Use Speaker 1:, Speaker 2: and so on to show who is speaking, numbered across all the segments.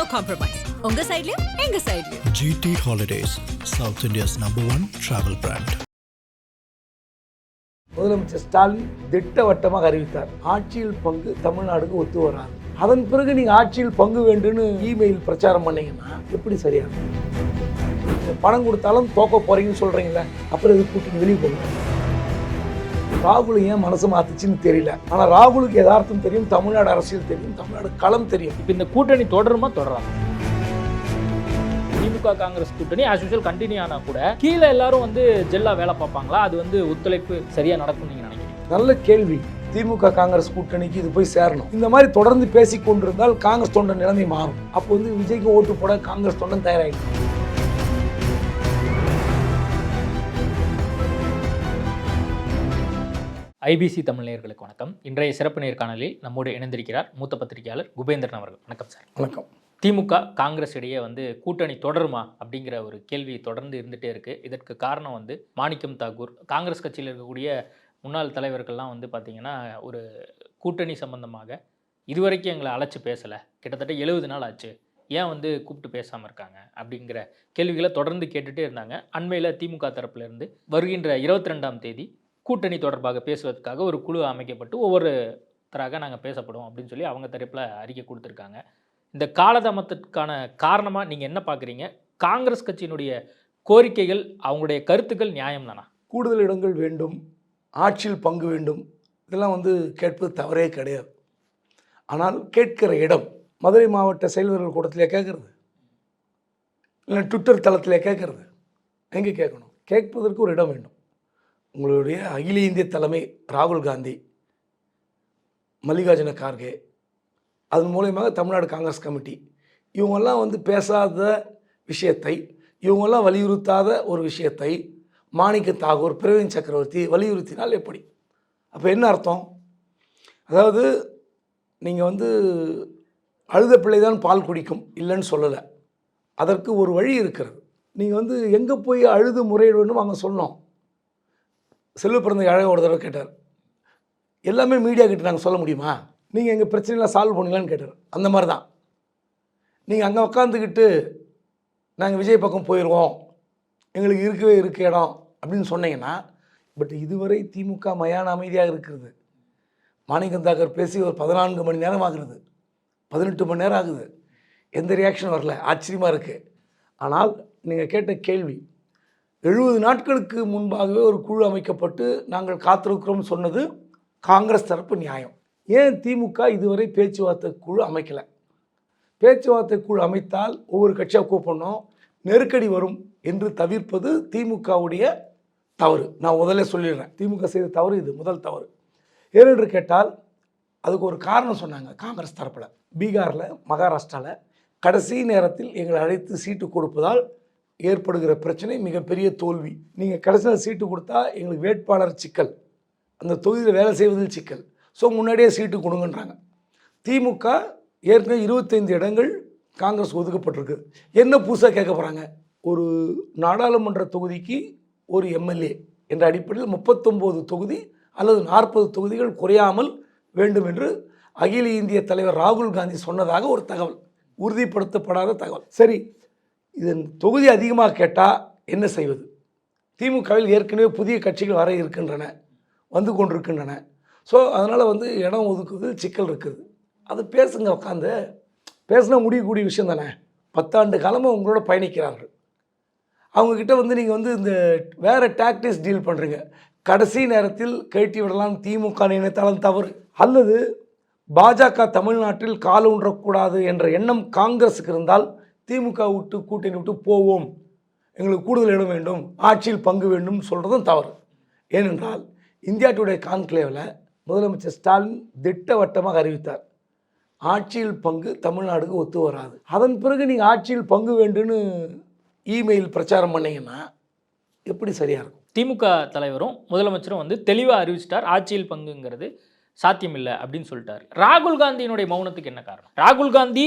Speaker 1: No compromise உங்க சைடுலயும் எங்க சைடுலயும்
Speaker 2: GT Holidays, South India's number one travel brand.
Speaker 3: முதலமைச்சர் ஸ்டாலின் திட்டவட்டமாக அறிவித்தார். ஆட்சியில் பங்கு தமிழ்நாடுக்கு ஒத்து வராது. அதன் பிறகு நீங்கள் ஆட்சியில் பங்கு வேண்டும்னு இமெயில் பிரச்சாரம் பண்ணீங்கன்னா எப்படி சரியா இருக்கும்? பணம் கொடுத்தாலும் தோக்க போறீங்கன்னு சொல்றீங்களே அப்புறம் இது கூட்டணி வெளியே போங்க ராகுல் ஏன் மனசு மாத்துச்சுன்னு தெரியல. ஆனா ராகுலுக்கு யதார்த்தம் தெரியும் தமிழ்நாடு அரசியல் தெரியும் தமிழ்நாடு களம் தெரியும்.
Speaker 4: இப்போ இந்த கூட்டணி தொடருமா? தொடராது. திமுக காங்கிரஸ் கூட்டணி ஆஸ் யூஷுவல் கண்டினியூ ஆனா கூட கீழே எல்லாரும் வந்து ஜெல்லா வேலை பார்ப்பாங்களா? அது வந்து ஒத்துழைப்பு சரியா நடக்கும் நீங்க நினைக்கிறீங்க?
Speaker 3: நல்ல கேள்வி. திமுக காங்கிரஸ் கூட்டணிக்கு இது போய் சேரணும். இந்த மாதிரி தொடர்ந்து பேசிக் கொண்டிருந்தால் காங்கிரஸ் தொண்டன் நிலைமை மாறும். அப்போ வந்து விஜய்க்கு ஓட்டு போட காங்கிரஸ் தொண்டன் தயாராகிடும்
Speaker 4: ஐபிசி தமிழ் நேயர்களுக்கு வணக்கம். இன்றைய சிறப்பு நேர்காணலில் நம்மோடு இணைந்திருக்கிறார் மூத்த பத்திரிகையாளர் குபேந்திரன் அவர்கள். வணக்கம் சார்.
Speaker 3: வணக்கம்.
Speaker 4: திமுக காங்கிரஸ் இடையே வந்து கூட்டணி தொடருமா அப்படிங்கிற ஒரு கேள்வி தொடர்ந்து இருந்துகிட்டே இருக்கு. இதற்கு காரணம் வந்து மாணிக்கம் தாக்கூர் காங்கிரஸ் கட்சியில் இருக்கக்கூடிய முன்னாள் தலைவர்கள்லாம் வந்து பார்த்திங்கன்னா ஒரு கூட்டணி சம்பந்தமாக இதுவரைக்கும் எங்களை அழைச்சி பேசலை. கிட்டத்தட்ட எழுபது நாள் ஆச்சு. ஏன் வந்து கூப்பிட்டு பேசாமல் இருக்காங்க அப்படிங்கிற கேள்விகளை தொடர்ந்து கேட்டுகிட்டே இருந்தாங்க. அண்மையில் திமுக தரப்புலேருந்து வருகின்ற இருபத்தி ரெண்டாம் தேதி கூட்டணி தொடர்பாக பேசுவதற்காக ஒரு குழு அமைக்கப்பட்டு ஒவ்வொருத்தராக நாங்கள் பேசப்படும் அப்படின்னு சொல்லி அவங்க தரப்பில் அறிக்கை கொடுத்துருக்காங்க. இந்த காலதாமத்திற்கான காரணமாக நீங்கள் என்ன பார்க்குறீங்க காங்கிரஸ் கட்சியினுடைய கோரிக்கைகள் அவங்களுடைய கருத்துக்கள் நியாயம் தானா?
Speaker 3: கூடுதல் இடங்கள் வேண்டும் ஆட்சியில் பங்கு வேண்டும் இதெல்லாம் வந்து கேட்பது தவறே கிடையாது. ஆனால் கேட்கிற இடம் மதுரை மாவட்ட செயல்வர்கள் கூட்டத்திலே கேட்கறது. இல்லை ட்விட்டர் தளத்திலே கேட்கறது. எங்கே கேட்கணும்? கேட்பதற்கு ஒரு இடம் வேண்டும். உங்களுடைய அகில இந்திய தலைமை ராகுல் காந்தி மல்லிகார்ஜுன கார்கே அதன் மூலயமாக தமிழ்நாடு காங்கிரஸ் கமிட்டி இவங்கெல்லாம் வந்து பேசாத விஷயத்தை இவங்கெல்லாம் வலியுறுத்தாத ஒரு விஷயத்தை மாணிக்க தாகூர் பிரவீன் சக்கரவர்த்தி வலியுறுத்தினால் எப்படி? அப்போ என்ன அர்த்தம்? அதாவது நீங்கள் வந்து அழுத பிள்ளை தான் பால் குடிக்கும் இல்லைன்னு சொல்லலை. அதற்கு ஒரு வழி இருக்கிறது. நீங்கள் வந்து எங்கே போய் அழுது முறையிடணும் அங்கே சொன்னோம். செல்வ பிறந்த அழகாக ஒரு தடவை கேட்டார். எல்லாமே மீடியா கிட்ட நாங்கள் சொல்ல முடியுமா? நீங்கள் எங்கள் பிரச்சனைலாம் சால்வ் பண்ணுங்களான்னு கேட்டார். அந்த மாதிரி தான் நீங்கள் அங்கே உட்காந்துக்கிட்டு நாங்கள் விஜய் பக்கம் போயிடுவோம் எங்களுக்கு இருக்கவே இருக்க இடம் அப்படின்னு சொன்னீங்கன்னா பட் இதுவரை திமுக மயான அமைதியாக இருக்கிறது. மாணிக்கம் தாக்கர் பேசி ஒரு பதினான்கு மணி நேரம் ஆகுறது பதினெட்டு மணி நேரம் ஆகுது. எந்த ரியாக்ஷன் வரல. ஆச்சரியமாக இருக்குது ஆனால் நீங்கள் கேட்ட கேள்வி எழுபது நாட்களுக்கு முன்பாகவே ஒரு குழு அமைக்கப்பட்டு நாங்கள் காத்திருக்கிறோம் சொன்னது காங்கிரஸ் தரப்பு நியாயம். ஏன் திமுக இதுவரை பேச்சுவார்த்தை குழு அமைக்கலை? பேச்சுவார்த்தை குழு அமைத்தால் ஒவ்வொரு கட்சியாக கூப்பிடணும் நெருக்கடி வரும் என்று தவிர்ப்பது திமுகவுடைய தவறு. நான் முதல்ல சொல்லிடுறேன். திமுக செய்த தவறு இது முதல் தவறு. ஏனென்று கேட்டால் அதுக்கு ஒரு காரணம் சொன்னாங்க காங்கிரஸ் தரப்பில். பீகாரில் மகாராஷ்டிராவில் கடைசி நேரத்தில் எங்களை அழைத்து சீட்டு கொடுப்பதால் ஏற்படுகிற பிரச்சனை மிகப்பெரிய தோல்வி. நீங்கள் கடைசியில் சீட்டு கொடுத்தா எங்களுக்கு வேட்பாளர் சிக்கல். அந்த தொகுதியில் வேலை செய்வதில் சிக்கல். ஸோ முன்னாடியே சீட்டு கொடுங்கன்றாங்க. திமுக ஏற்கனவே இருபத்தைந்து இடங்கள் காங்கிரஸ் ஒதுக்கப்பட்டிருக்கு. என்ன புதுசாக கேட்க போகிறாங்க ஒரு நாடாளுமன்ற தொகுதிக்கு ஒரு எம்எல்ஏ என்ற அடிப்படையில் முப்பத்தொம்போது தொகுதி அல்லது நாற்பது தொகுதிகள் குறையாமல் வேண்டும் என்று அகில இந்திய தலைவர் ராகுல் காந்தி சொன்னதாக ஒரு தகவல். உறுதிப்படுத்தப்படாத தகவல். சரி இதன் தொகுதி அதிகமாக கேட்டால் என்ன செய்வது? திமுகவில் ஏற்கனவே புதிய கட்சிகள் வர இருக்கின்றன வந்து கொண்டிருக்கின்றன. ஸோ அதனால் வந்து இடம் ஒதுக்குது சிக்கல் இருக்குது. அது பேசுங்க உட்காந்து பேசினா முடியக்கூடிய விஷயம் தானே. பத்தாண்டு காலமாக உங்களோட பயணிக்கிறார்கள். அவங்கக்கிட்ட வந்து நீங்கள் வந்து இந்த வேறு டாக்டிக்ஸ் டீல் பண்ணுறீங்க கடைசி நேரத்தில் கழட்டி விடலாம் திமுக நினைத்தாலும் தவறு. அல்லது பாஜக தமிழ்நாட்டில் கால் ஊன்றக்கூடாது என்ற எண்ணம் காங்கிரஸுக்கு இருந்தால் திமுக விட்டு கூட்டணி விட்டு போவோம். எங்களுக்கு கூடுதல் இடம் வேண்டும் ஆட்சியில் பங்கு வேண்டும் சொல்கிறதும் தவறு. ஏனென்றால் இந்தியா டுடே கான்க்ளேவில் முதலமைச்சர் ஸ்டாலின் திட்டவட்டமாக அறிவித்தார். ஆட்சியில் பங்கு தமிழ்நாடுக்கு ஒத்து வராது. அதன் பிறகு நீங்கள் ஆட்சியில் பங்கு வேண்டும்னு இமெயில் பிரச்சாரம் பண்ணீங்கன்னா எப்படி சரியாக இருக்கும்?
Speaker 4: திமுக தலைவரும் முதலமைச்சரும் வந்து தெளிவாக அறிவிச்சிட்டார் ஆட்சியில் பங்குங்கிறது சாத்தியமில்லை அப்படின்னு சொல்லிட்டார். ராகுல் காந்தியினுடைய மௌனத்துக்கு என்ன காரணம்? ராகுல் காந்தி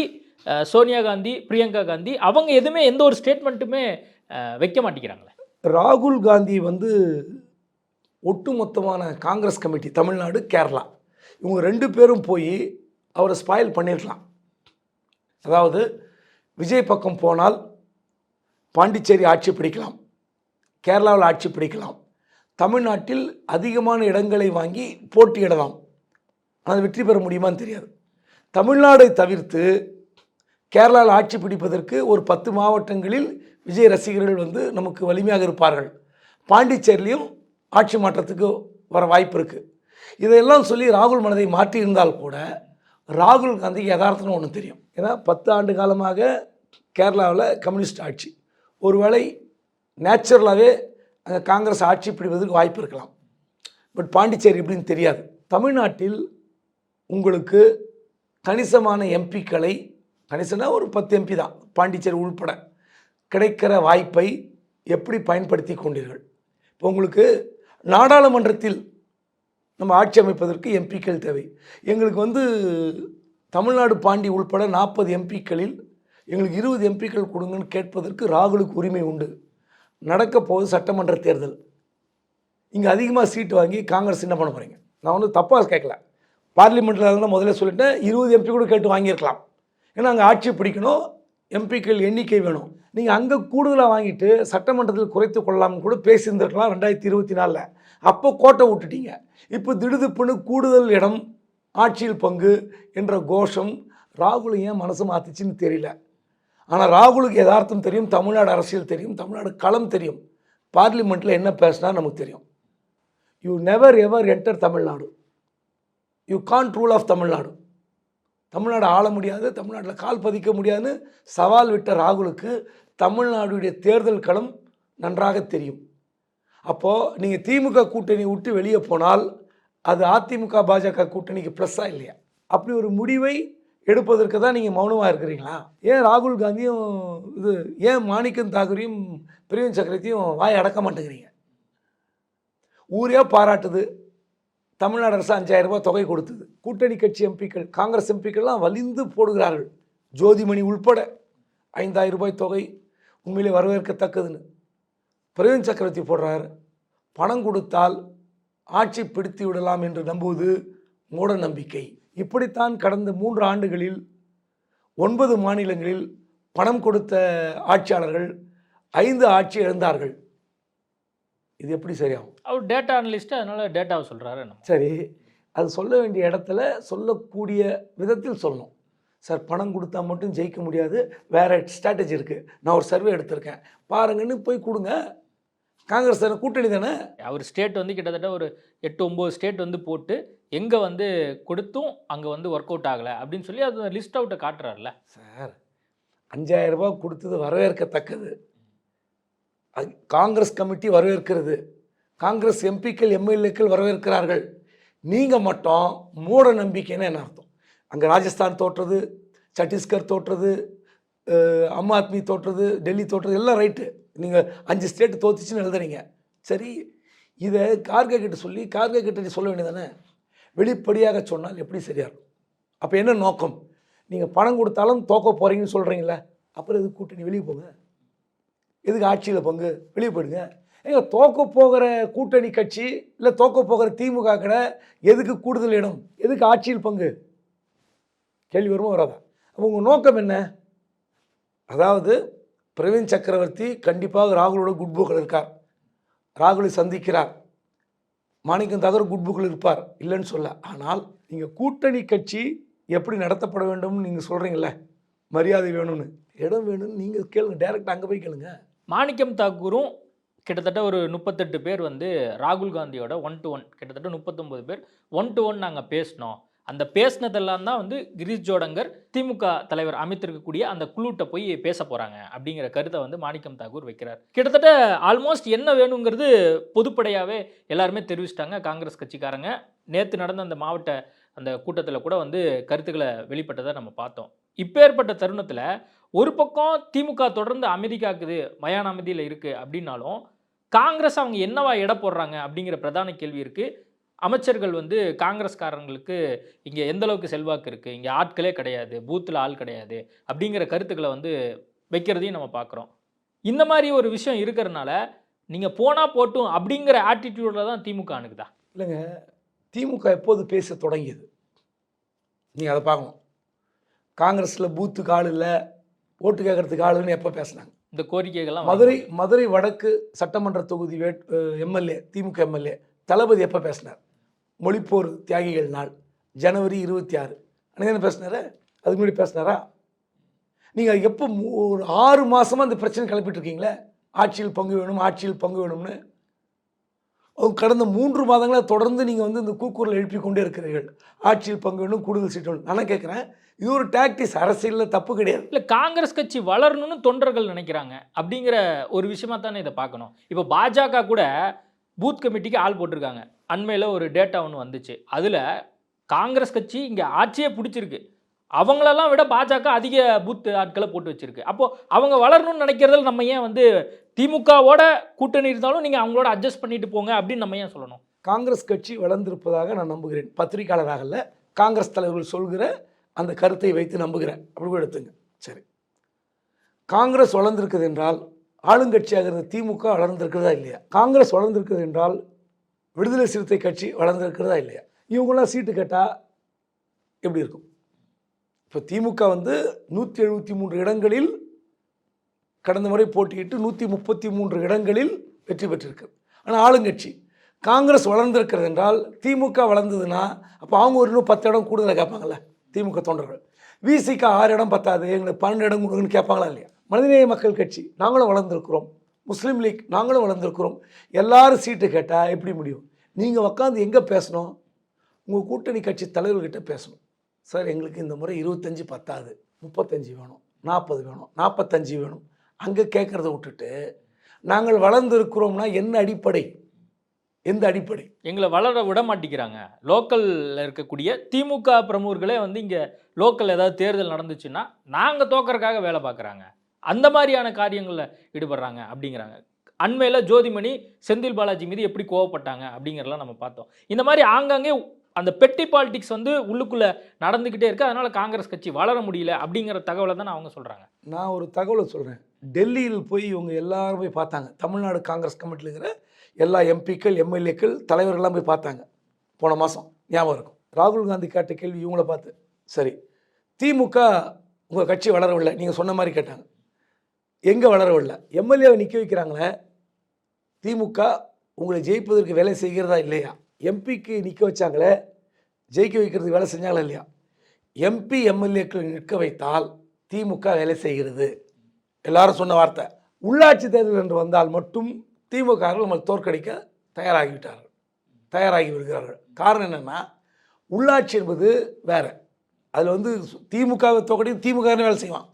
Speaker 4: சோனியா காந்தி பிரியங்கா காந்தி அவங்க எதுவுமே எந்த ஒரு ஸ்டேட்மெண்ட்டுமே வைக்க மாட்டேங்கிறாங்களே.
Speaker 3: ராகுல் காந்தி வந்து ஒட்டுமொத்தமான காங்கிரஸ் கமிட்டி தமிழ்நாடு கேரளா. இவங்க ரெண்டு பேரும் போய் அவரை ஸ்பாயில் பண்ணிருக்கலாம். அதாவது விஜய் பக்கம் போனால் பாண்டிச்சேரி ஆட்சி பிடிக்கலாம். கேரளாவில் ஆட்சி பிடிக்கலாம். தமிழ்நாட்டில் அதிகமான இடங்களை வாங்கி போட்டியிடலாம். ஆனால் வெற்றி பெற முடியுமான்னு தெரியாது. தமிழ்நாடை தவிர்த்து கேரளாவில் ஆட்சி பிடிப்பதற்கு ஒரு பத்து மாவட்டங்களில் விஜய் ரசிகர்கள் வந்து நமக்கு வலிமையாக இருப்பார்கள். பாண்டிச்சேரிலையும் ஆட்சி மாற்றத்துக்கு வர வாய்ப்பு இருக்குது இதையெல்லாம் சொல்லி ராகுல் மனதை மாற்றியிருந்தால் கூட ராகுல் காந்திக்கு யதார்த்தம்னு ஒன்று தெரியும். ஏன்னா பத்து ஆண்டு காலமாக கேரளாவில் கம்யூனிஸ்ட் ஆட்சி. ஒருவேளை நேச்சுரலாகவே அங்கே காங்கிரஸ் ஆட்சி பிடிப்பதற்கு வாய்ப்பு இருக்கலாம். பட் பாண்டிச்சேரி எப்படின்னு தெரியாது. தமிழ்நாட்டில் உங்களுக்கு கணிசமான எம்பிக்களை கணிசனாக ஒரு பத்து எம்பி தான் பாண்டிச்சேரி உள்பட. கிடைக்கிற வாய்ப்பை எப்படி பயன்படுத்தி கொண்டீர்கள்? இப்போ உங்களுக்கு நாடாளுமன்றத்தில் நம்ம ஆட்சி அமைப்பதற்கு எம்பிக்கள் தேவை. எங்களுக்கு வந்து தமிழ்நாடு பாண்டி உள்பட நாற்பது எம்பிக்களில் எங்களுக்கு இருபது எம்பிக்கள் கொடுங்கன்னு கேட்பதற்கு ராகுலுக்கு உரிமை உண்டு. நடக்க போகுது சட்டமன்ற தேர்தல். இங்கே அதிகமாக சீட்டு வாங்கி காங்கிரஸ் என்ன பண்ண போகிறீங்க நான் வந்து தப்பாக கேட்கல. பார்லிமெண்ட்டில் இருந்தால் முதல்ல சொல்லிட்டேன் இருபது எம்பி கூட கேட்டு வாங்கியிருக்கலாம். ஏன்னா அங்கே ஆட்சி பிடிக்கணும் எம்பிக்கள் எண்ணிக்கை வேணும். நீங்கள் அங்கே கூடுதலாக வாங்கிட்டு சட்டமன்றத்தில் குறைத்து கொள்ளலாம்னு கூட பேசியிருந்திருக்கலாம் ரெண்டாயிரத்தி இருபத்தி நாலில். அப்போ கோட்டை விட்டுட்டீங்க. இப்போ திடுதிப்புன்னு கூடுதல் இடம் ஆட்சியில் பங்கு என்ற கோஷம் ராகுல் ஏன் மனசு மாற்றிச்சின்னு தெரியல. ஆனால் ராகுலுக்கு யதார்த்தம் தெரியும் தமிழ்நாடு அரசியல் தெரியும் தமிழ்நாடு களம் தெரியும். பார்லிமெண்ட்டில் என்ன பேசினா நமக்கு தெரியும். You never ever enter Tamil Nadu you can't rule of Tamil Nadu Tamil Nadu ஆள முடியாது தமிழ்நாட்டில் கால் பதிக்க முடியாதுன்னு சவால் விட்ட ராகுலுக்கு தமிழ்நாடுடைய தேர்தல் களம் நன்றாக தெரியும். அப்போது நீங்கள் திமுக கூட்டணி விட்டு வெளியே போனால் அது அதிமுக பாஜக கூட்டணிக்கு ப்ளஸ்ஸாக இல்லையா? அப்படி ஒரு முடிவை எடுப்பதற்கு தான் நீங்கள் மௌனமாக இருக்கிறீங்களா? ஏன் ராகுல் காந்தியும் இது ஏன் மாணிக்கம் தாகூரையும் பிரவீன் சக்கரத்தையும் வாய் அடக்க மாட்டேங்கிறீங்க? ஊரே பாராட்டுது. தமிழ்நாடு அரசு அஞ்சாயிரம் ரூபாய் தொகை கொடுத்தது. கூட்டணி கட்சி எம்பிக்கள் காங்கிரஸ் எம்பிக்கள்லாம் வலிந்து போடுகிறார்கள். ஜோதிமணி உள்பட ஐந்தாயிரம் ரூபாய் தொகை உண்மையிலே வரவேற்கத்தக்கதுன்னு. பிரவீன் சக்கரவர்த்தி போடுறார். பணம் கொடுத்தால் ஆட்சி பிடித்து விடலாம் என்று நம்புவது மூட நம்பிக்கை. இப்படித்தான் கடந்த மூன்று ஆண்டுகளில் ஒன்பது மாநிலங்களில் பணம் கொடுத்த ஆட்சியாளர்கள் ஐந்து ஆட்சி எழுந்தார்கள் இது எப்படி சரியாகும்?
Speaker 4: அவர் டேட்டா அனலிஸ்ட்டு அதனால டேட்டாவை சொல்கிறாரு
Speaker 3: சரி அது சொல்ல வேண்டிய இடத்துல சொல்லக்கூடிய விதத்தில் சொல்லணும். சார் பணம் கொடுத்தா மட்டும் ஜெயிக்க முடியாது. வேறு ஸ்ட்ராட்டஜி இருக்குது நான் ஒரு சர்வே எடுத்திருக்கேன். பாருங்கன்னு போய் கொடுங்க. காங்கிரஸ் தானே? கூட்டணி தானே?
Speaker 4: அவர் ஸ்டேட் வந்து கிட்டத்தட்ட ஒரு எட்டு ஒம்பது ஸ்டேட் வந்து போட்டு எங்கே வந்து கொடுத்தும் அங்கே வந்து ஒர்க் அவுட் ஆகலை அப்படின்னு சொல்லி அது லிஸ்ட் அவுட்டை காட்டுறாருல
Speaker 3: சார் அஞ்சாயிரம் ரூபாய் கொடுத்தது வரவேற்கத்தக்கது. காங்கிரஸ் கமிட்டி வரவேற்கிறது. காங்கிரஸ் எம்பிக்கள் எம்எல்ஏக்கள் வரவேற்கிறார்கள். நீங்கள் மட்டும் மூட நம்பிக்கைன்னு என்ன அர்த்தம்? அங்கே ராஜஸ்தான் தோற்றது சத்தீஸ்கர் தோற்றது அம்மா ஆத்மி தோற்றது டெல்லி தோற்றது எல்லாம் ரைட்டு. நீங்கள் அஞ்சு ஸ்டேட் தோத்துச்சுன்னு எழுதுறீங்க. சரி இதை கார்கே கிட்ட சொல்லி கார்கே கிட்ட சொல்ல வேண்டியதானே வெளிப்படையாக சொன்னால் எப்படி சரியா இருக்கும்? அப்போ என்ன நோக்கம்? நீங்கள் பணம் கொடுத்தாலும் தோக்க போகிறீங்கன்னு சொல்கிறீங்களே அப்புறம் இது கூட்டணி வெளியே போங்க? எதுக்கு ஆட்சியில் பங்கு? வெளியே போயிடுங்க ஏங்க தோக்க போகிற கூட்டணி கட்சி இல்லை தோக்க போகிற திமுக கடை எதுக்கு கூடுதல் இடம்? எதுக்கு ஆட்சியில் பங்கு? கேள்வி வருமா வராதா? அப்போ உங்கள் நோக்கம் என்ன? அதாவது பிரவீன் சக்கரவர்த்தி கண்டிப்பாக ராகுலோட குட் புக்கில் இருக்கார். ராகுலை சந்திக்கிறார். மாணிக்கம் தகர் குட் புக்கில் இருப்பார். இல்லைன்னு சொல்ல. ஆனால் நீங்கள் கூட்டணி கட்சி எப்படி நடத்தப்பட வேண்டும்னு நீங்கள் சொல்கிறீங்களே மரியாதை வேணும்னு. இடம் வேணும்னு நீங்கள் கேளுங்க. டைரெக்டாக அங்கே போய் கேளுங்க.
Speaker 4: மாணிக்கம் தாக்கூரும் கிட்டத்தட்ட ஒரு முப்பத்தெட்டு பேர் வந்து ராகுல் காந்தியோட ஒன் டு ஒன் கிட்டத்தட்ட முப்பத்தொம்பது பேர். ஒன் டு ஒன் நாங்கள் பேசினோம். அந்த பேசினதெல்லாம் தான் வந்து கிரீஷ் ஜோடங்கர் திமுக தலைவர் அமைத்திருக்கக்கூடிய அந்த குழுட்ட போய் பேச போகிறாங்க அப்படிங்கிற கருத்தை வந்து மாணிக்கம் தாக்கூர் வைக்கிறார். கிட்டத்தட்ட ஆல்மோஸ்ட் என்ன வேணுங்கிறது பொதுப்படையாகவே எல்லாருமே தெரிவிச்சிட்டாங்க காங்கிரஸ் கட்சிக்காரங்க. நேற்று நடந்த அந்த மாவட்ட அந்த கூட்டத்தில் கூட வந்து கருத்துக்களை வெளிப்பட்டதை நம்ம பார்த்தோம். இப்பேற்பட்ட தருணத்தில் ஒரு பக்கம் திமுக தொடர்ந்து அமைதிக்காக்குது மயான அமைதியில் இருக்குது அப்படின்னாலும் காங்கிரஸ் அவங்க என்னவா எடை போடுறாங்க அப்படிங்கிற பிரதான கேள்வி இருக்குது அமைச்சர்கள் வந்து காங்கிரஸ்காரங்களுக்கு இங்கே எந்த அளவுக்கு செல்வாக்கு இருக்குது இங்கே ஆட்களே கிடையாது பூத்தில் ஆள் கிடையாது அப்படிங்கிற கருத்துக்களை வந்து வைக்கிறதையும் நம்ம பார்க்குறோம். இந்த மாதிரி ஒரு விஷயம் இருக்கிறனால நீங்கள் போனால் போட்டும் அப்படிங்கிற ஆட்டிடியூடில் தான் திமுக அணுகுதா?
Speaker 3: இல்லைங்க திமுக எப்போது பேச தொடங்கியது? நீங்கள் அதை பார்க்கணும். காங்கிரஸில் பூத்துக்கு ஆள் இல்லை ஓட்டு கேட்கறதுக்கு ஆளுன்னு எப்போ பேசுனாங்க?
Speaker 4: இந்த கோரிக்கைகள்லாம்
Speaker 3: மதுரை மதுரை வடக்கு சட்டமன்ற தொகுதி வேட் எம்எல்ஏ திமுக எம்எல்ஏ தளபதி எப்போ பேசினார்? மொழிப்போர் தியாகிகள் நாள் ஜனவரி இருபத்தி ஆறு. அன்னைக்கு பேசினாரா? அதுக்கு முன்னாடி பேசினாரா? நீங்கள் எப்போ ஒரு ஆறு மாசமா அந்த பிரச்சனை கிளப்பிட்டு இருக்கீங்களே ஆட்சியில் பங்கு வேணும் ஆட்சியில் பங்கு வேணும்னு. கடந்த மூன்று மாதங்களாக தொடர்ந்து நீங்கள் வந்து இந்த கூக்குரல் எழுப்பி கொண்டே இருக்கிறீர்கள். ஆட்சியில் பங்கு வேணும் கூடுதல் சீட்டு வேணும். நான் கேட்குறேன்? இது ஒரு டாக்டிஸ் அரசியலில் தப்பு கிடையாது.
Speaker 4: இல்லை காங்கிரஸ் கட்சி வளரணும்னு தொண்டர்கள் நினைக்கிறாங்க. அப்படிங்கிற ஒரு விஷயமா தானே இதை பார்க்கணும். இப்போ பாஜக கூட பூத் கமிட்டிக்கு ஆள் போட்டிருக்காங்க. அண்மையில் ஒரு டேட்டா ஒன்று வந்துச்சு. அதில் காங்கிரஸ் கட்சி இங்கே ஆட்சியே பிடிச்சிருக்கு. அவங்களெல்லாம் விட பாஜக அதிக பூத் ஆட்களை போட்டு வச்சிருக்கு. அப்போ அவங்க வளரணும்னு நினைக்கிறதுல நம்ம ஏன் வந்து திமுகவோட கூட்டணி இருந்தாலும் நீங்கள் அவங்களோட அட்ஜஸ்ட் பண்ணிட்டு போங்க அப்படின்னு நம்ம ஏன் சொல்லணும்?
Speaker 3: காங்கிரஸ் கட்சி வளர்ந்திருப்பதாக நான் நம்புகிறேன். பத்திரிகையாளராக அல்ல காங்கிரஸ் தலைவர்கள் சொல்கிற அந்த கருத்தை வைத்து நம்புகிறேன். அப்படி கூட எடுத்துங்க. சரி. காங்கிரஸ் வளர்ந்திருக்குது என்றால் ஆளுங்கட்சியாக இருந்த திமுக வளர்ந்திருக்கிறதா இல்லையா? காங்கிரஸ் வளர்ந்திருக்குது என்றால் விடுதலை சிறுத்தை கட்சி வளர்ந்திருக்கிறதா இல்லையா? இவங்களாம் சீட்டு கேட்டால் எப்படி இருக்கும்? இப்போ திமுக வந்து நூற்றி எழுபத்தி மூன்று இடங்களில் கடந்த முறை போட்டியிட்டு நூற்றி முப்பத்தி மூன்று இடங்களில் வெற்றி பெற்றிருக்கு. ஆனால் ஆளுங்கட்சி காங்கிரஸ் வளர்ந்திருக்கிறது என்றால் திமுக வளர்ந்ததுன்னா அப்போ அவங்க ஒரு இன்னும் பத்து இடம் கூடுதலாக கேட்பாங்களே திமுக தொண்டர்கள். விசிக்கு ஆறு இடம் பத்தாது எங்களுக்கு பன்னெண்டு இடம் கொடுங்கன்னு கேட்பாங்களா இல்லையா? மனிதநேய மக்கள் கட்சி நாங்களும் வளர்ந்துருக்குறோம். முஸ்லீம் லீக் நாங்களும் வளர்ந்துருக்குறோம். எல்லாரும் சீட்டு கேட்டால் எப்படி முடியும்? நீங்கள் உட்காந்து எங்கே பேசணும்? உங்கள் கூட்டணி கட்சி தலைவர்கிட்ட பேசணும். சார் எங்களுக்கு இந்த முறை இருபத்தஞ்சி பத்தாது முப்பத்தஞ்சு வேணும் நாற்பது வேணும் நாற்பத்தஞ்சு வேணும். அங்கே கேட்குறத விட்டுட்டு நாங்கள் வளர்ந்துருக்கிறோம்னா என்ன அடிப்படை? எந்த அடிப்படை?
Speaker 4: எங்களை வளர விட மாட்டேங்கிறாங்க. லோக்கலில் இருக்கக்கூடிய திமுக பிரமுகர்களே வந்து இங்கே லோக்கல் ஏதாவது தேர்தல் நடந்துச்சுன்னா நாங்கள் தோக்கறதுக்காக வேலை பார்க்குறாங்க. அந்த மாதிரியான காரியங்களில் ஈடுபடுறாங்க அப்படிங்கிறாங்க. அண்மையில் ஜோதிமணி செந்தில் பாலாஜி மீது எப்படி கோவப்பட்டாங்க அப்படிங்கிறதெல்லாம் நம்ம பார்த்தோம். இந்த மாதிரி ஆங்காங்கே அந்த பெட்டி பாலிடிக்ஸ் வந்து உள்ளுக்குள்ளே நடந்துக்கிட்டே இருக்கு. அதனால காங்கிரஸ் கட்சி வளர முடியல அப்படிங்கிற தகவலை தானே அவங்க சொல்கிறாங்க
Speaker 3: நான் ஒரு தகவலை சொல்கிறேன் டெல்லியில் போய் இவங்க எல்லாரும் போய் பார்த்தாங்க. தமிழ்நாடு காங்கிரஸ் கமிட்டியில் இருக்கிற எல்லா எம்பிக்கள் எம்எல்ஏக்கள் தலைவர்கள்லாம் போய் பார்த்தாங்க. போன மாதம் ஞாபகம் இருக்கும். ராகுல் காந்தி கேட்ட கேள்வி இவங்கள பார்த்து சரி திமுக உங்கள் கட்சி வளரவில்லை நீங்கள் சொன்ன மாதிரி கேட்டாங்க. எங்கே வளரவில்லை? எம்எல்ஏவை நிற்க வைக்கிறாங்களே திமுக உங்களை ஜெயிப்பதற்கு வேலை செய்கிறதா இல்லையா? எம்பிக்கு நிற்க வச்சாங்களே ஜெயிக்க வைக்கிறதுக்கு வேலை செஞ்சாங்களா இல்லையா? எம்பி எம்எல்ஏக்கள் நிற்க வைத்தால் திமுக வேலை செய்கிறது. எல்லாரும் சொன்ன வார்த்தை. உள்ளாட்சி தேர்தல் என்று வந்தால் மட்டும் திமுக நம்மளை தோற்கடிக்க தயாராகிவிட்டார்கள். தயாராகி விடுகிறார்கள். காரணம் என்னென்னா உள்ளாட்சி என்பது வேறு. அதில் வந்து திமுகவை தோற்கடி திமுக வேலை செய்வான்.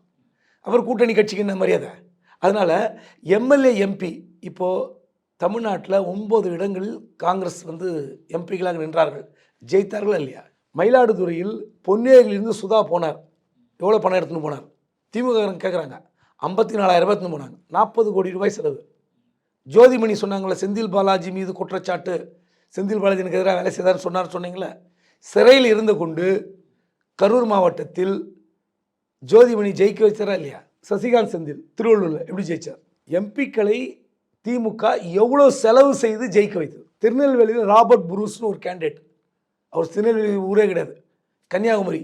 Speaker 3: அப்புறம் கூட்டணி கட்சிக்கு என்ன மரியாதை? அதனால் எம்எல்ஏ எம்பி இப்போது தமிழ்நாட்டில் ஒன்பது இடங்களில் காங்கிரஸ் வந்து எம்பிகளாக நின்றார்கள். ஜெயித்தார்கள் இல்லையா? மயிலாடுதுறையில் பொன்னேரியிலிருந்து சுதா போனார். எவ்வளோ பணம் எடுத்துன்னு போனார்? திமுக கேட்குறாங்க ஐம்பத்தி நாலாயிரம் ரூபாய் எடுத்துன்னு போனாங்க. நாற்பது கோடி ரூபாய் செலவு. ஜோதிமணி சொன்னாங்களே செந்தில் பாலாஜி மீது குற்றச்சாட்டு. செந்தில் பாலாஜி எனக்கு எதிராக வேலை செய்தார் சொன்னார் சொன்னீங்களே சிறையில் இருந்து கொண்டு கரூர் மாவட்டத்தில் ஜோதிமணி ஜெயிக்க வச்சாரா இல்லையா? சசிகாந்த் செந்தில் திருவள்ளூரில் எப்படி ஜெயிச்சார்? எம்பிக்களை திமுக எவ்வளோ செலவு செய்து ஜெயிக்க வைத்தது? திருநெல்வேலியில் ராபர்ட் புரூஸ்னு ஒரு கேண்டிடேட். அவர் திருநெல்வேலி ஊரே கிடையாது. கன்னியாகுமரி.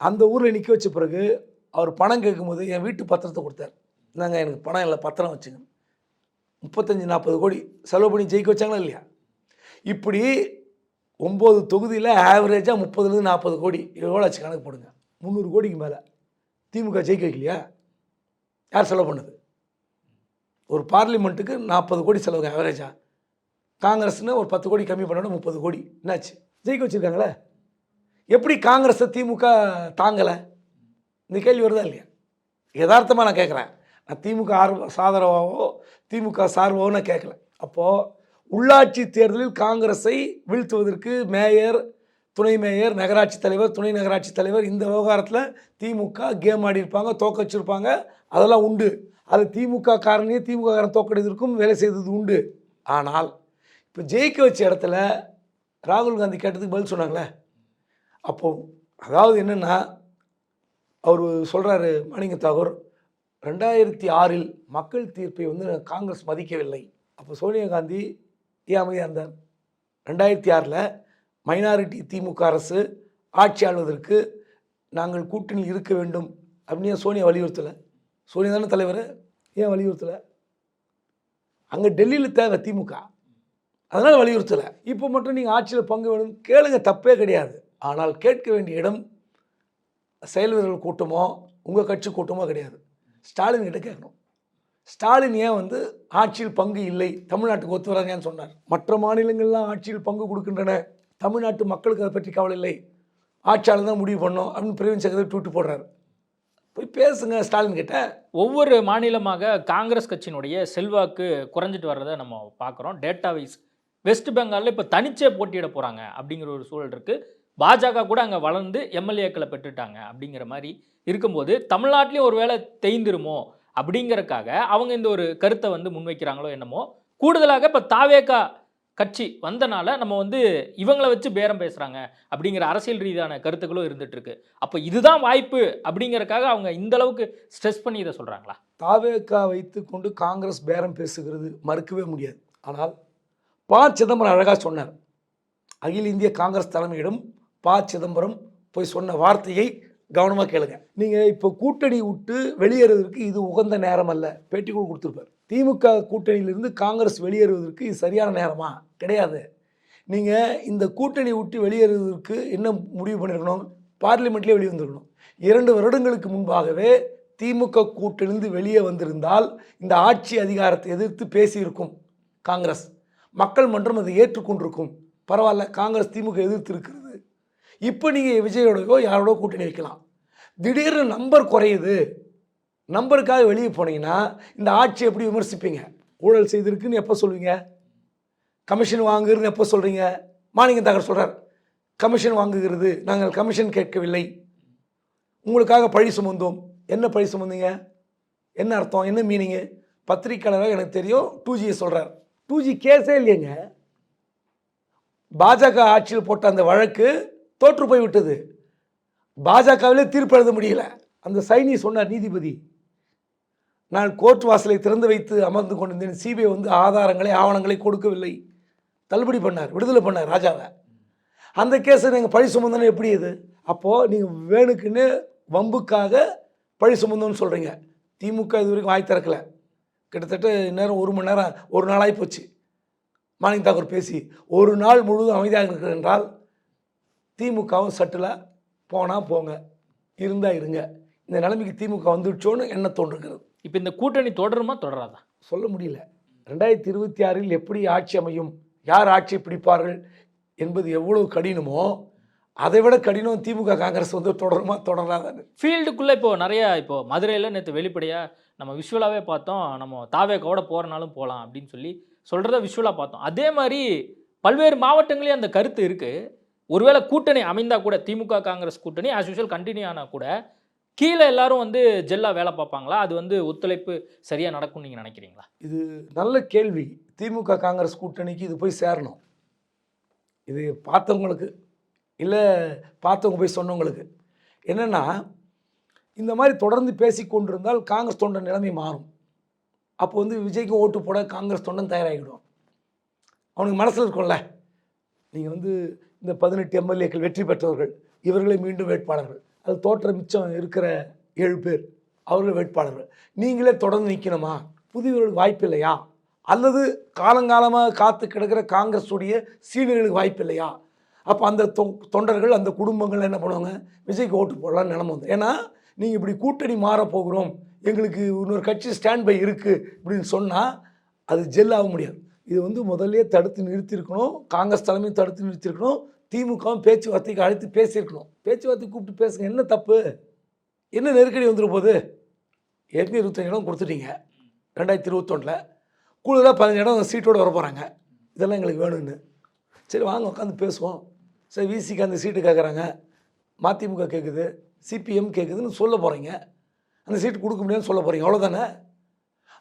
Speaker 3: அந்த ஊரில் நிற்க வச்ச பிறகு அவர் பணம் கேட்கும்போது என் வீட்டு பத்திரத்தை கொடுத்தார். நாங்கள் எனக்கு பணம் இல்லை பத்திரம் வச்சுங்க முப்பத்தஞ்சு நாற்பது கோடி செலவு பண்ணி ஜெயிக்க வச்சாங்களா இல்லையா? இப்படி ஒம்பது தொகுதியில் ஆவரேஜாக முப்பதுலேருந்து நாற்பது கோடி எவ்வளோச்சு கணக்கு போடுங்க. முந்நூறு கோடிக்கு மேலே. திமுக ஜெயிக்க வைக்கலையா? யார் செலவு பண்ணுது? ஒரு பார்லிமெண்ட்டுக்கு நாற்பது கோடி செலவு ஆவரேஜாக காங்கிரஸ்னு ஒரு பத்து கோடி கம்மி பண்ணணும் முப்பது கோடி. என்னாச்சு? ஜெயிக்க வச்சுருக்காங்களே? எப்படி காங்கிரஸை திமுக தாங்கலை? இந்த கேள்வி வருதா இல்லையா? யதார்த்தமாக நான் கேட்குறேன் நான் திமுக ஆர்வ சாதரவாவோ திமுக சார்பாவோ நான் கேட்கல. அப்போது உள்ளாட்சி தேர்தலில் காங்கிரஸை வீழ்த்துவதற்கு மேயர் துணை மேயர் நகராட்சி தலைவர் துணை நகராட்சி தலைவர் இந்த விவகாரத்தில் திமுக கேம் ஆடி இருப்பாங்க தோக்க வச்சிருப்பாங்க. அதெல்லாம் உண்டு. அது திமுக காரணியே திமுக காரன் தோக்கடித்திருக்கும் வேலை செய்தது உண்டு. ஆனால் இப்போ ஜெயிக்க வச்ச இடத்துல ராகுல் காந்தி கேட்டதுக்கு பதில் சொன்னாங்களே. அப்போது அதாவது என்னென்னா அவர் சொல்கிறாரு மணிங்க தாகூர் ரெண்டாயிரத்தி ஆறில் மக்கள் தீர்ப்பை வந்து காங்கிரஸ் மதிக்கவில்லை. அப்போ சோனியா காந்தி ஏன் அமைதியாக இருந்தார். ரெண்டாயிரத்தி ஆறில் மைனாரிட்டி திமுக அரசு ஆட்சி ஆள்வதற்கு நாங்கள் கூட்டணியில் இருக்க வேண்டும் அப்படின்னு சோனியா வலியுறுத்தலை? சோனியா தானே தலைவர்? ஏன் வலியுறுத்தலை? அங்கே டெல்லியில் தேவை திமுக. அதனால் வலியுறுத்தலை. இப்போ மட்டும் நீங்கள் ஆட்சியில் பங்கு வேணும். கேளுங்க தப்பே கிடையாது. ஆனால் கேட்க வேண்டிய இடம் செயல் வீரர்கள் கூட்டமோ உங்கள் கட்சி கூட்டமோ கிடையாது. ஸ்டாலின் கிட்ட கேட்கணும். ஸ்டாலின் ஏன் வந்து ஆட்சியில் பங்கு இல்லை? தமிழ்நாட்டுக்கு ஒத்து வராங்கன்னு சொன்னார். மற்ற மாநிலங்கள்லாம் ஆட்சியில் பங்கு கொடுக்கின்றன. தமிழ்நாட்டு மக்களுக்கு அதை பற்றி கவலை இல்லை. ஆட்சியாளர் தான் முடிவு பண்ணோம் அப்படின்னு பிரவீன் சக்கரவர்த்தி டூட்டு போடுறாரு. போய் பேசுங்க ஸ்டாலின் கிட்ட
Speaker 4: ஒவ்வொரு மாநிலமாக காங்கிரஸ் கட்சியினுடைய செல்வாக்கு குறைஞ்சிட்டு வர்றதை நம்ம பார்க்குறோம். டேட்டா வைஸ் வெஸ்ட் பெங்காலில் இப்போ தனிச்சே போட்டியிட போகிறாங்க அப்படிங்கிற ஒரு சூழல் இருக்குது பாஜக கூட அங்கே வளர்ந்து எம்எல்ஏக்களை பெற்றுட்டாங்க அப்படிங்கிற மாதிரி இருக்கும்போது தமிழ்நாட்டிலையும் ஒரு வேளை தேய்ந்துருமோ அப்படிங்கறக்காக அவங்க இந்த ஒரு கருத்தை வந்து முன்வைக்கிறாங்களோ என்னமோ கூடுதலாக இப்போ தாவேகா கட்சி வந்தனால நம்ம வந்து இவங்களை வச்சு பேரம் பேசுகிறாங்க அப்படிங்கிற அரசியல் ரீதியான கருத்துக்களும் இருந்துகிட்ருக்கு அப்போ இதுதான் வாய்ப்பு அப்படிங்கறக்காக அவங்க இந்த அளவுக்கு ஸ்ட்ரெஸ் பண்ணி இதை சொல்கிறாங்களா
Speaker 3: தாவேக்கா வைத்து கொண்டு காங்கிரஸ் பேரம் பேசுகிறது மறுக்கவே முடியாது. ஆனால் ப. சிதம்பரம் அழகாக சொன்னார் அகில இந்திய காங்கிரஸ் தலைமையிடம் ப சிதம்பரம் போய் சொன்ன வார்த்தையை கவனமாக கேளுங்க. நீங்கள் இப்போ கூட்டணி விட்டு வெளியேறுவதற்கு இது உகந்த நேரம் அல்ல. பேட்டி கூட கொடுத்துருப்பார். திமுக கூட்டணியிலிருந்து காங்கிரஸ் வெளியேறுவதற்கு இது சரியான நேரமா? கிடையாது. நீங்கள் இந்த கூட்டணி விட்டு வெளியேறுவதற்கு என்ன முடிவு பண்ணியிருக்கணும் பார்லிமெண்ட்லேயே வெளியே வந்திருக்கணும் இரண்டு வருடங்களுக்கு முன்பாகவே திமுக கூட்டிலிருந்து வெளியே வந்திருந்தால் இந்த ஆட்சி அதிகாரத்தை எதிர்த்து பேசியிருக்கும் காங்கிரஸ். மக்கள் மன்றம் அதை ஏற்றுக்கொண்டிருக்கும். பரவாயில்ல காங்கிரஸ் திமுக எதிர்த்து இருக்கிறது. இப்போ நீங்கள் விஜயோடயோ யாரோட கூட்டணி வைக்கலாம். திடீர்னு நம்பர் குறையுது. நம்பருக்காக வெளியே போனீங்கன்னா இந்த ஆட்சி எப்படி விமர்சிப்பீங்க? ஊழல் செய்திருக்குன்னு எப்போ சொல்லுவீங்க கமிஷன் வாங்குறதுன்னு எப்போ சொல்கிறீங்க மாணிக்க தகவல் சொல்கிறார் கமிஷன் வாங்குகிறது நாங்கள் கமிஷன் கேட்கவில்லை. உங்களுக்காக பழி சுமந்தோம். என்ன பழி சுமந்தீங்க? என்ன அர்த்தம்? என்ன மீனிங்கு பத்திரிக்கையாளராக எனக்கு தெரியும் டூ ஜியை சொல்கிறார் டூ ஜி கேஸே இல்லைங்க பாஜக ஆட்சியில் போட்ட அந்த வழக்கு தோற்று போய் விட்டது. பாஜகவிலே தீர்ப்பு எழுத முடியல. அந்த சைனி சொன்னார் நீதிபதி நான் கோர்ட் வாசலை திறந்து வைத்து அமர்ந்து கொண்டிருந்தேன். சிபிஐ வந்து ஆதாரங்களை ஆவணங்களை கொடுக்கவில்லை. தள்ளுபடி பண்ணார் விடுதலை பண்ணார் ராஜாவை. அந்த கேஸை நீங்கள் பழி சுமந்தோன்னு எப்படி இது? அப்போது நீங்கள் வேணுக்குன்னு வம்புக்காக பழி சுமந்தோன்னு சொல்கிறீங்க திமுக இது வரைக்கும் வாய் திறக்கல. கிட்டத்தட்ட நேரம் ஒரு மணி நேரம் ஒரு நாளாகி போச்சு. மாணிக் தாக்கூர் பேசி ஒரு நாள் முழுவதும் அமைதியாக இருக்கிற என்றால் திமுகவும் சட்டில் போனால் போங்க இருந்தால் இருங்க. இந்த நிலைமைக்கு திமுக வந்துடுச்சோன்னு என்ன தோன்றுகிறது?
Speaker 4: இப்போ இந்த கூட்டணி தொடருமா தொடராதா?
Speaker 3: சொல்ல முடியல. ரெண்டாயிரத்தி இருபத்தி ஆறில் எப்படி ஆட்சி அமையும் யார் ஆட்சி பிடிப்பார்கள் என்பது எவ்வளவு கடினமோ அதை விட கடினம் திமுக காங்கிரஸ் வந்து தொடருமா தொடராதான்னு.
Speaker 4: ஃபீல்டுக்குள்ளே இப்போ நிறைய இப்போ மதுரையில் நேற்று வெளிப்படையாக நம்ம விஷுவலாகவே பார்த்தோம் நம்ம தாவேக்கோட போகிறனாலும் போகலாம் அப்படின்னு சொல்லி சொல்கிறத விஷுவலாக பார்த்தோம். அதே மாதிரி பல்வேறு மாவட்டங்களையும் அந்த கருத்து இருக்குது ஒருவேளை கூட்டணி அமைந்தால் கூட திமுக காங்கிரஸ் கூட்டணி ஆஸ் யூஷுவல் கண்டினியூ ஆனால் கூட கீழே எல்லாரும் வந்து ஜெல்லா வேலை பார்ப்பாங்களா? அது வந்து ஒத்துழைப்பு சரியாக நடக்கும்னு நீங்கள் நினைக்கிறீங்களா?
Speaker 3: இது நல்ல கேள்வி. திமுக காங்கிரஸ் கூட்டணிக்கு இது போய் சேரணும். இது பார்த்தவங்களுக்கு இல்லை பார்த்தவங்க போய் சொன்னவங்களுக்கு. என்னென்னா இந்த மாதிரி தொடர்ந்து பேசி கொண்டிருந்தால் காங்கிரஸ் தொண்டன் நிலைமை மாறும். அப்போ வந்து விஜய்க்கு ஓட்டு போட காங்கிரஸ் தொண்டன் தயாராகிடும். அவனுக்கு மனசில் இருக்கும்ல. நீங்கள் வந்து இந்த பதினெட்டு எம்எல்ஏக்கள் வெற்றி பெற்றவர்கள் இவர்களே மீண்டும் வேட்பாளர்கள். அது தோற்ற மிச்சம் இருக்கிற ஏழு பேர் அவர்கள் வேட்பாளர்கள். நீங்களே தொடர்ந்து நிற்கணுமா புதியவர்களுக்கு வாய்ப்பு இல்லையா? அல்லது காலங்காலமாக காத்து கிடக்கிற காங்கிரஸுடைய சீனியர்களுக்கு வாய்ப்பு இல்லையா? அப்போ அந்த தொ தொண்டர்கள் அந்த குடும்பங்கள் என்ன பண்ணுவாங்க? விஜய்க்கு ஓட்டு போடலாம்னு நிலம வந்து. ஏன்னா நீங்கள் இப்படி கூட்டணி மாறப்போகிறோம் எங்களுக்கு இன்னொரு கட்சி ஸ்டாண்ட் பை இருக்குது இப்படின்னு சொன்னால் அது ஜெல் ஆக முடியாது. இது வந்து முதல்லயே தடுத்து நிறுத்தியிருக்கணும். காங்கிரஸ் தலைமையும் தடுத்து நிறுத்தியிருக்கணும். திமுகவும் பேச்சுவார்த்தைக்கு அழைத்து பேசியிருக்கணும். பேச்சுவார்த்தை கூப்பிட்டு பேசுங்க. என்ன தப்பு? என்ன நெருக்கடி வந்துடும் போது? ஏற்கனவே இருபத்தஞ்சு இடம் கொடுத்துட்டீங்க. ரெண்டாயிரத்தி இருபத்தொன்னில். கூடுதலாக பதினஞ்சு இடம் சீட்டோடு வர போகிறாங்க இதெல்லாம் எங்களுக்கு வேணும்னு. சரி வாங்க உட்காந்து பேசுவோம். சரி விசிக்கு அந்த சீட்டு கேட்குறாங்க மதிமுக கேட்குது சிபிஎம் கேட்குதுன்னு சொல்ல போகிறீங்க அந்த சீட்டு கொடுக்க முடியாதுன்னு சொல்ல போகிறீங்க அவ்வளோதானே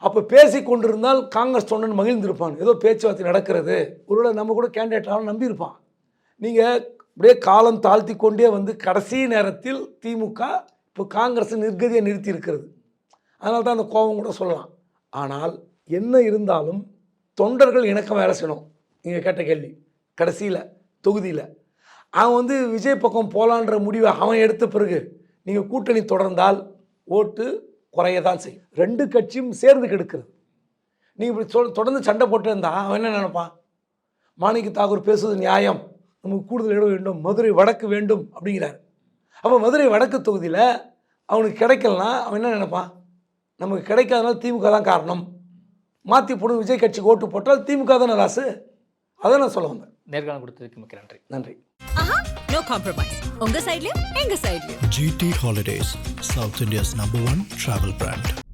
Speaker 3: அப்போ பேசி கொண்டிருந்தால் காங்கிரஸ் தொண்டன் மகிழ்ந்திருப்பான். ஏதோ பேச்சுவார்த்தை நடக்கிறது. ஒருவேளை நம்ம கூட கேண்டிடேட் ஆகணும் நம்பியிருப்பான். நீங்கள் அப்படியே காலம் தாழ்த்தி கொண்டே வந்து கடைசி நேரத்தில் திமுக இப்போ காங்கிரஸ் நிர்கதியை நிறுத்தி இருக்கிறது அதனால தான் அந்த கோபம் கூட சொல்லலாம். ஆனால் என்ன இருந்தாலும் தொண்டர்கள் இணக்கம் வேலை செய்யணும். நீங்கள் கேட்ட கேள்வி. கடைசியில் தொகுதியில். அவன் வந்து விஜய் பக்கம் போகலான்ற முடிவை அவன் எடுத்த பிறகு நீங்கள் கூட்டணி தொடர்ந்தால் ஓட்டு குறைய தான் செய்யும். ரெண்டு கட்சியும் சேர்ந்து கெடுக்கிறது. நீ இப்படி சொல் தொடர்ந்து சண்டை போட்டு இருந்தா அவன் என்ன நினைப்பான்? மாணிக்க தாகூர் பேசுவது நியாயம். நமக்கு கூடுதல் இடம் வேண்டும் மதுரை வடக்கு வேண்டும் அப்படிங்கிறார். அப்போ மதுரை வடக்கு தொகுதியில் அவனுக்கு கிடைக்கலனா அவன் என்ன நினைப்பான்? நமக்கு கிடைக்காதனால திமுக தான் காரணம். மாற்றி போடும் விஜய் கட்சிக்கு ஓட்டு போட்டால் திமுக தானே ராசு? அதை நான் சொல்ல வந்தேன்.
Speaker 4: நேர்காணல் கொடுத்ததுக்கு மிக்க நன்றி.
Speaker 3: நன்றி.
Speaker 1: ஆஹா நோ காம்ப்ரமைஸ் உங்க சைட்லயும் எங்க சைட்லயும்
Speaker 2: GT Holidays, South India's number one travel brand.